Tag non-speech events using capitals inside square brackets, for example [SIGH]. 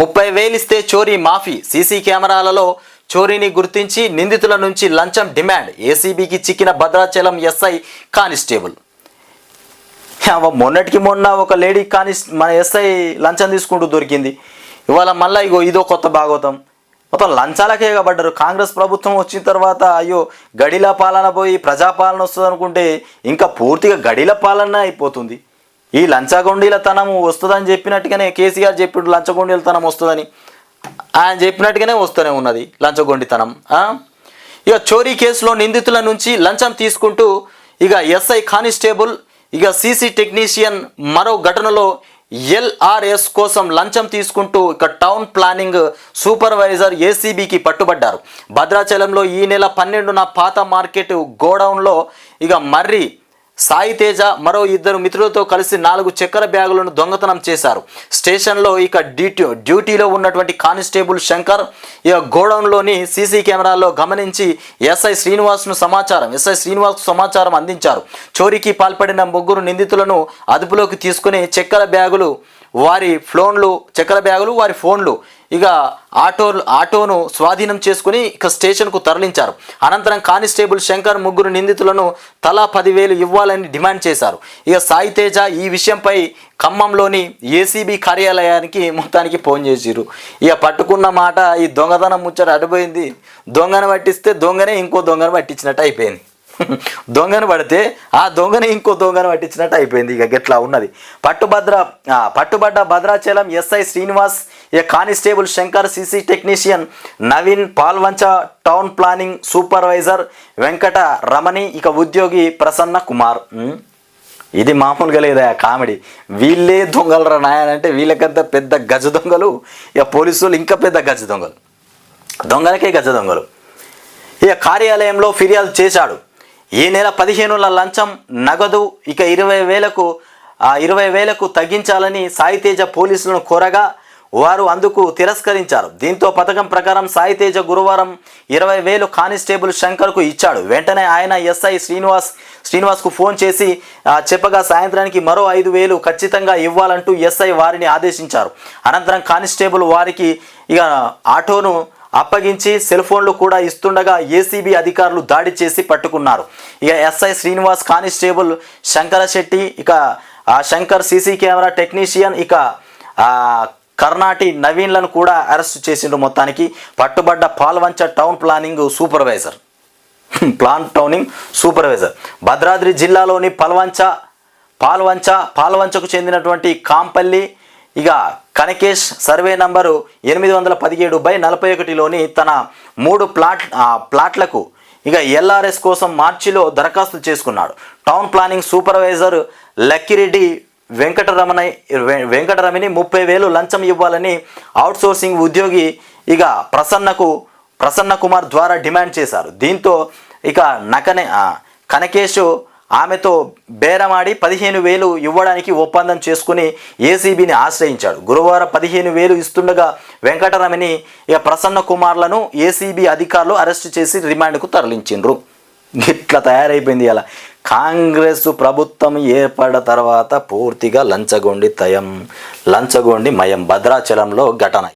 ముప్పై వేలిస్తే చోరీ మాఫీ. సీసీ కెమెరాలలో చోరీని గుర్తించి నిందితుల నుంచి లంచం డిమాండ్. ఏసీబీకి చిక్కిన భద్రాచలం ఎస్ఐ కానిస్టేబుల్. అవ్వ మొన్నటికి మొన్న ఒక లేడీ కానిస్ మన ఎస్ఐ లంచం తీసుకుంటూ దొరికింది. ఇవాళ మళ్ళీ ఇగో ఇదో కొత్త భాగవతం. మొత్తం లంచాలకే పడ్డారు కాంగ్రెస్ ప్రభుత్వం వచ్చిన తర్వాత అయ్యో గడిల పాలన పోయి ప్రజాపాలన వస్తుంది అనుకుంటే ఇంకా పూర్తిగా గడిల పాలన అయిపోతుంది. ఈ లంచగొండీలతనం వస్తుందని చెప్పినట్టుగానే కేసీఆర్ చెప్పిడు లంచగొండీలతనం వస్తుందని. ఆయన చెప్పినట్టుగానే వస్తూనే ఉన్నది లంచగొండితనం ఇక చోరీ కేసులో నిందితుల నుంచి లంచం తీసుకుంటూ ఇక ఎస్ఐ కానిస్టేబుల్ ఇక సీసీ టెక్నీషియన్ మరో ఘటనలో ఎల్ఆర్ఎస్ కోసం లంచం తీసుకుంటూ ఇక టౌన్ ప్లానింగ్ సూపర్వైజర్ ఏసీబీకి పట్టుబడ్డారు. భద్రాచలంలో ఈ నెల పన్నెండున పాత మార్కెట్ గోడౌన్లో ఇక మర్రి సాయి తేజ మరో ఇద్దరు మిత్రులతో కలిసి నాలుగు చక్కెర బ్యాగులను దొంగతనం చేశారు. స్టేషన్లో ఇక డ్యూటీ డ్యూటీలో ఉన్నటువంటి కానిస్టేబుల్ శంకర్ ఇక గోడౌన్లోని సీసీ కెమెరాల్లో గమనించి ఎస్ఐ శ్రీనివాస్ను సమాచారం ఎస్ఐ శ్రీనివాస్ సమాచారం అందించారు. చోరీకి పాల్పడిన ముగ్గురు నిందితులను అదుపులోకి తీసుకుని చక్కెర బ్యాగులు వారి ఫోన్లు చక్కెర బ్యాగులు వారి ఫోన్లు. ఇక ఆటో ఆటోను స్వాధీనం చేసుకుని ఇక స్టేషన్కు తరలించారు. అనంతరం కానిస్టేబుల్ శంకర్ ముగ్గురు నిందితులను తలా పదివేలు ఇవ్వాలని డిమాండ్ చేశారు. ఇక సాయి తేజ ఈ విషయంపై ఖమ్మంలోని ఏసీబీ కార్యాలయానికి మొత్తానికి ఫోన్ చేసిరు ఇక పట్టుకున్న మాట ఈ దొంగతనం ముచ్చట అడిపోయింది దొంగను పట్టిస్తే దొంగనే ఇంకో దొంగను పట్టించినట్టు అయిపోయింది. [LAUGHS] దొంగను పడితే ఆ దొంగని ఇంకో దొంగను పట్టించినట్టు అయిపోయింది. ఇక గట్లా ఉన్నది. పట్టుభద్ర పట్టుబడ్డ భద్రాచలం ఎస్ఐ శ్రీనివాస్ ఏ constable Shankar CC technician Naveen Palvancha town planning supervisor Venkata Ramani ఇక ఉద్యోగి ప్రసన్న కుమార్. ఇది మామూలుగా లేదా కామెడీ? వీళ్ళే దొంగలరా నాయనంటే వీళ్ళకంత పెద్ద గజ దొంగలు ఇక పోలీసులు ఇంకా పెద్ద గజ దొంగలు. దొంగలకే గజ దొంగలు. ఇక కార్యాలయంలో ఫిర్యాదు చేశాడు. ఈ నెల పదిహేనుల లంచం నగదు ఇక ఇరవై వేలకు ఇరవై వేలకు తగ్గించాలని సాయితేజ పోలీసులను కోరగా వారు అందుకు తిరస్కరించారు. దీంతో పథకం ప్రకారం సాయితేజ గురువారం ఇరవై వేలు కానిస్టేబుల్ శంకర్కు ఇచ్చాడు. వెంటనే ఆయన ఎస్ఐ శ్రీనివాస్ శ్రీనివాస్కు ఫోన్ చేసి చెప్పగా సాయంత్రానికి మరో ఐదు వేలు ఖచ్చితంగా ఇవ్వాలంటూ ఎస్ఐ వారిని ఆదేశించారు. అనంతరం కానిస్టేబుల్ వారికి ఇక ఆటోను అప్పగించి సెల్ ఫోన్లు కూడా ఇస్తుండగా ఏసీబీ అధికారులు దాడి చేసి పట్టుకున్నారు. ఇక ఎస్ఐ శ్రీనివాస్ కానిస్టేబుల్ శంకర శెట్టి ఇక ఆ శంకర్ సీసీ కెమెరా టెక్నీషియన్ ఇక కర్ణాటి నవీన్లను కూడా అరెస్ట్ చేసిండ్రు మొత్తానికి. పట్టుబడ్డ Palvancha town planning supervisor. Plan towning supervisor. Bhadradri జిల్లాలోని పల్వంచ పాల్వంచ పాల్వంచకు చెందినటువంటి కాంపల్లి ఇక కనకేష్ సర్వే నంబరు ఎనిమిది వందల పదిహేడు బై నలభై ఒకటిలోని తన మూడు ప్లాట్ ప్లాట్లకు ఇక ఎల్ఆర్ఎస్ కోసం మార్చిలో దరఖాస్తు చేసుకున్నాడు. Town planning supervisor Lakkireddy Venkataramana Venkataramani ముప్పై వేలు లంచం ఇవ్వాలని అవుట్సోర్సింగ్ ఉద్యోగి ఇక ప్రసన్నకు ప్రసన్న కుమార్ ద్వారా డిమాండ్ చేశారు. దీంతో ఇక నకనే ఆ, కనకేష్ ఆమెతో బేరమాడి పదిహేను వేలు ఇవ్వడానికి ఒప్పందం చేసుకుని ఏసీబీని ఆశ్రయించాడు. గురువారం పదిహేను వేలు ఇస్తుండగా వెంకటరమణి ఇక ప్రసన్న కుమార్లను ఏసీబీ అధికారులు అరెస్టు చేసి రిమాండ్కు తరలించిండ్రు. ఇట్లా తయారైపోయింది అలా కాంగ్రెస్ ప్రభుత్వం ఏర్పడిన తర్వాత పూర్తిగా లంచగొండి తయం లంచగొండి మయం. భద్రాచలంలో ఘటన.